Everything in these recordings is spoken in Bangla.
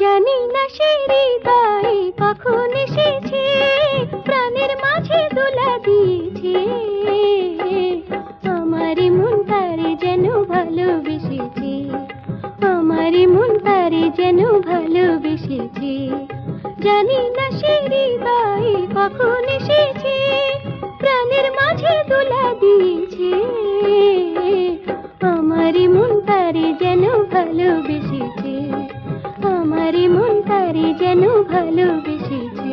জানি না সে হৃদয় কখন এসেছে। যেন ভালোবেসেছে। জানি না সে হৃদয় কখন এসেছে, প্রাণের মাঝে দোলা দিয়েছে। আমার মন তারে যেন ভালোবেসেছে আমার মন তারে যেন ভালোবেসেছে।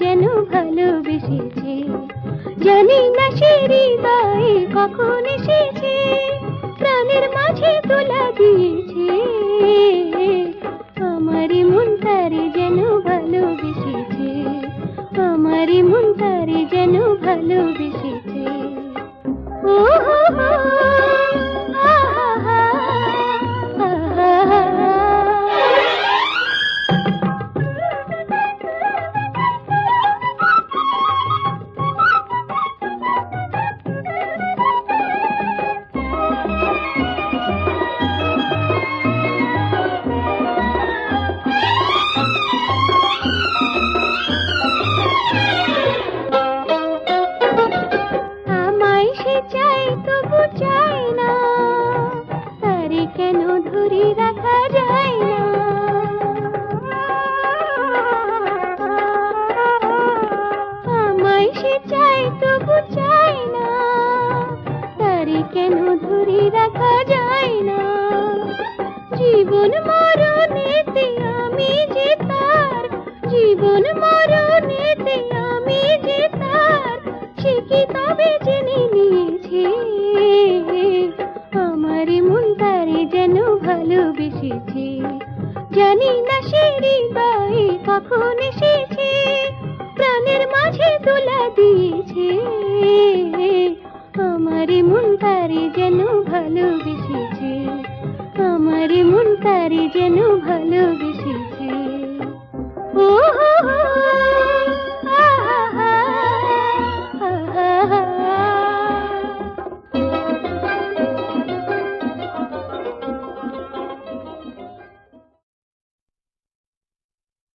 যেন ভালোবেসেছে। জানি না সে হৃদয়ে কখন এসেছে, প্রাণের মাঝে তোলা দিয়েছে। আমার মন তারে যেন ভালোবেসেছে আমার মন তারে যেন ভালোবেসেছে। ও তবু ধরে রাখা যায় না? জীবন আমার মন তারে যেন ভালোবেসেছে। জানি না সে হৃদয়ে কখন এসেছে, প্রাণের মাঝে তোলা দিয়েছে। আমার মন যেন ভালোবেসেছে আমার মন তারে যেন ভালোবেসেছে